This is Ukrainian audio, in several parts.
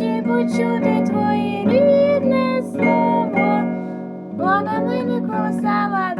душі чути твоє рідне слово, бо на мене колосала.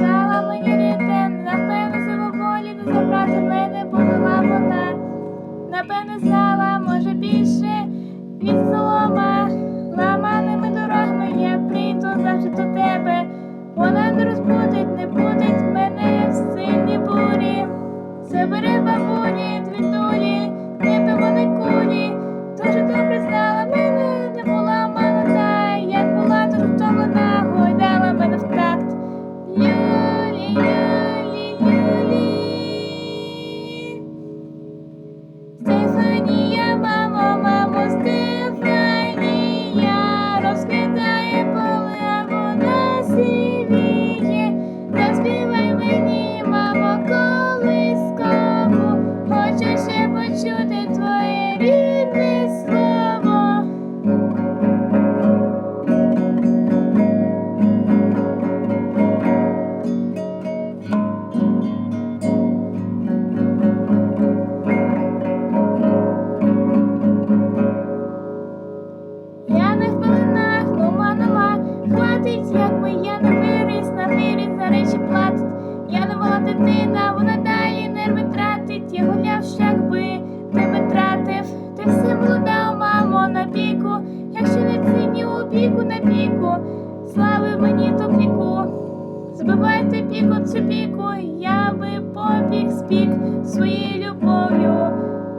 збивайте піку цю піку, я би побіг спік своєю любов'ю.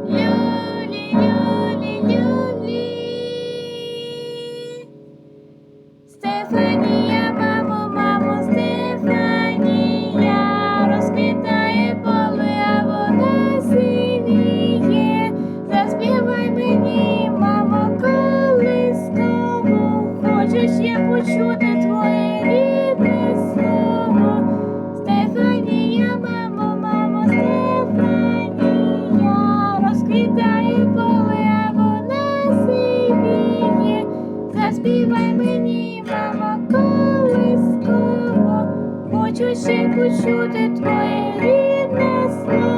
Люлі, люлі, люлі. Стефані. хочу ще почути твоє рідне слово.